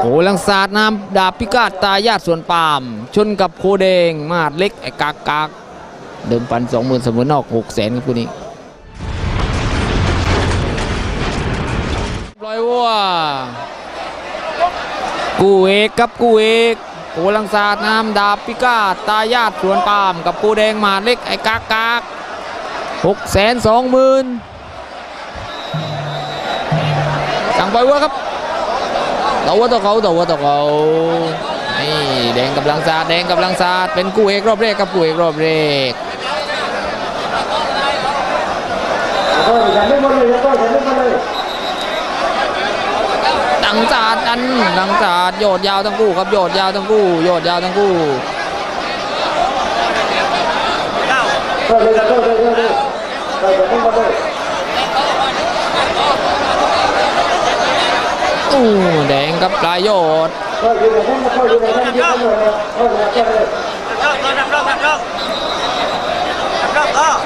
โหลังสาดน้ำดาบพิกาตตายาติสวนปามชนกับโคแดงมาดเล็กไอ้กากกากเดิมพันสองหมื่นเสมอนอกหกแสนครับคู่นี้ปล่อยวัวกูเอกกับกูเอกโหลังสาดน้ำดาบพิกาตตายาติสวนปามกับโคแดงมาดเล็กไอ้กากกากหกแสนสองหมื่นสั่งปล่อยวัวครับ ตัวต่อเขาตัวต่อเขานี่แดงกับลังซาดแดงกับลังซาดเป็นกู้เอกรอบแรกกับกู้เอกรอบแรกก็อย่าไม่หมดเลยก็อย่างซาดอันลังซาดโยดยาวทั้งคู่ครับโยดยาวทั้งคู่โยดยาวทั้งคู่เลยก็เลยก็เลยก็อย่าไม่หมดเลย อู้แดงกับปลายโยดก็อยู่ในนั้นก็อยู่ในนั้นยืนกันเลาย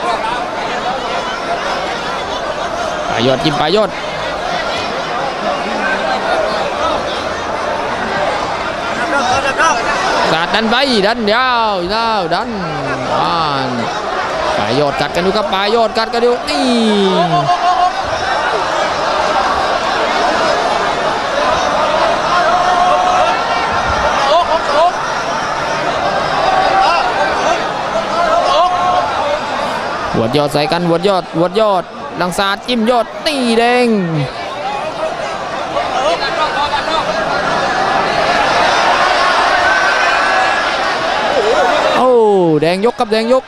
ปลายโยดจิ้มปลายโยดซาดดันไปดันยาวยาวดันอ่านปลายโยดกัดกันดูครับปลายโยดกัดกันดูนี่ หว ดยอดใส่กันวดยอดวดยอดลังซาดจิ้มยอดตีแดงโอ้แดงยกกับแดงยก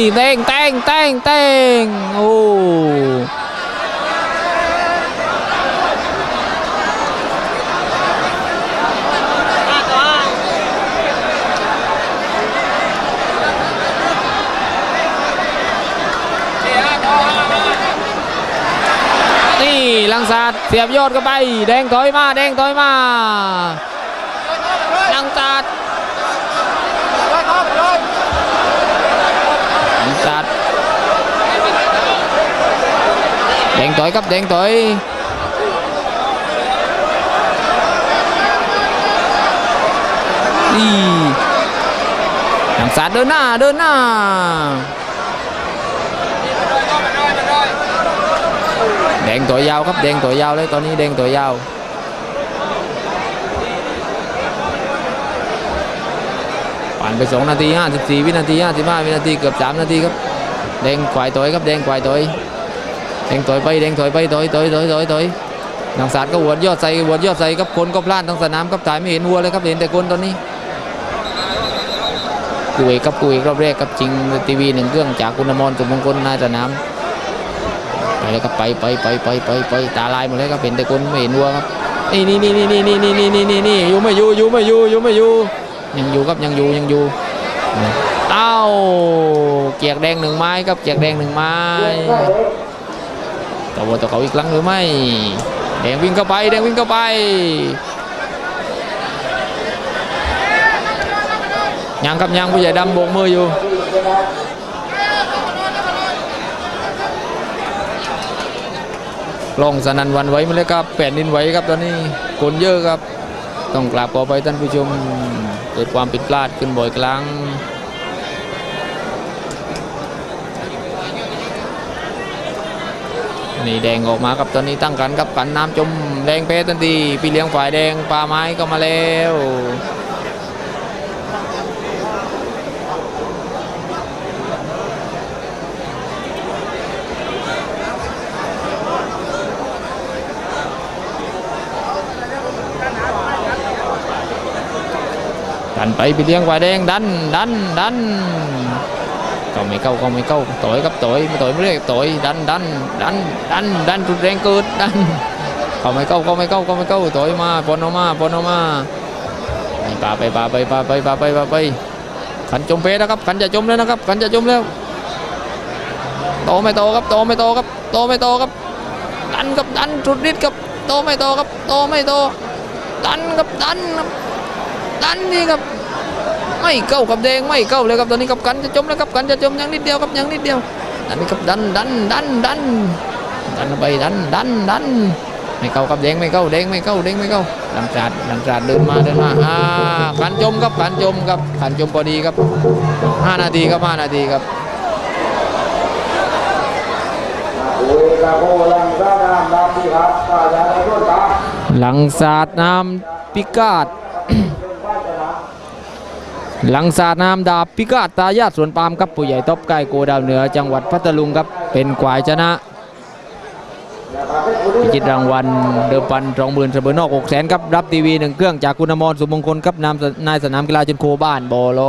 Ui, tên, tên, tên, tên. Ồ. Đi, lăng sạt, thiệp dốt các bay, đen tối mà, đen tối mà. แดงต่อยครับแดงต่อยนี่ทางสาดเดินหน้าเดินหน้าแดงตัวยาวครับแดงตัวยาวเลยตอนนี้แดงตัวยาวผ่านไป 2 นาที 54 วินาที 55 วินาที เกือบ 3 นาทีครับ แดงควายต่อยครับ แดงควายต่อย แดงต่อยไปแดงต่อยไปต่อยต่อยต่อยต่อยต่อยทางสาดก็หวดยอดใส่หวดยอดใส่ครับคนก็พลาดทั้งสนามครับถ่ายไม่เห็นวัวเลยครับเห็นแต่คนตอนนี้กุยครับกุยรอบแรกครับจริงทีวีหนึ่งเครื่องจากคุณมรสุมงคลนายสนามไปเลยครับไปไปไปไปไปไปตาลายหมดเลยครับเห็นแต่คนไม่เห็นวัวครับนี่นี่นี่นี่นี่นี่นี่นี่นี่นี่อยู่ไม่อยู่อยู่ไม่อยู่อยู่ไม่อยู่ยังอยู่ครับยังอยู่ยังอยู่เอ้าเกียกแดงหนึ่งไม้ครับเกียกแดงหนึ่งไม้ ตัวตัวเขาอีกครั้งหรือไม่แดงวิ่งเข้าไปแดงวิ่งเข้าไปยังครับยังผู้ใหญ่ดำโบกมืออยู่ลองสนันวันไว้มาเลยครับแผ่นดินไหวครับตอนนี้คนเยอะครับ ต้องกราบขอไปท่านผู้ชมเกิดความผิดพลาดขึ้นบ่อยครั้ง นี่แดงออกมาครับตอนนี้ตั้งกันครับกันน้ำจมแดงเพชรทันทีพี่เลี้ยงฝ่ายแดงปลาไม้ก็มาแล้วดันไปพี่เลี้ยงฝ่ายแดงดันดันดัน ก็ไม่เข้าก็ไม่เข้าต่อยครับต่อยมาต่อยไม่เรียกต่อยดันดันดันดันดันรุนแรงเกินดันก็ไม่เข้าก็ไม่เข้าก็ไม่เข้าต่อยมาปนออกมาปนออกมาไปปาไปปาไปปาไปปาไปปาไปขันจมเพนะครับขันจะจมแล้วนะครับขันจะจมแล้วโตไม่โตครับโตไม่โตครับโตไม่โตครับดันกับดันสุดฤทธิ์กับโตไม่โตครับโตไม่โตดันกับดันดันนี่ครับ ไม่เข้ากับแดงไม่เข้าเลยครับตอนนี้กับกันจะจมแล้วครับกันจะจมยังนิดเดียวครับยังนิดเดียวดันนี่ครับดันดันดันดันดันไปดันดันดันไม่เข้ากับแดงไม่เข้าแดงไม่เข้าแดงไม่เข้าหลังจาดหลังจาดเดินมาเดินมาอ่ากันจมครับกันจมครับกันจมพอดีครับห้านาทีครับห้านาทีครับโอ้ยกระโปรงสร้างน้ำน้ำที่ครับป้าจะได้ต้นตาหลังสาดน้ำพิกาด หลังสาดน้ำดาบพิกาตายาสวนปาล์มครับผู้ใหญ่ทบใกล้โกดาวเหนือ จังหวัดพัทลุงครับเป็นกวายชนะพิจิตรางวัลเดิมพันสองหมื่นเสมอนอกหกแสนครับรับทีวีหนึ่งเครื่องจากคุณอมรสุมงคลครับนำนายสนามกีฬาจนโคบ้านบอโล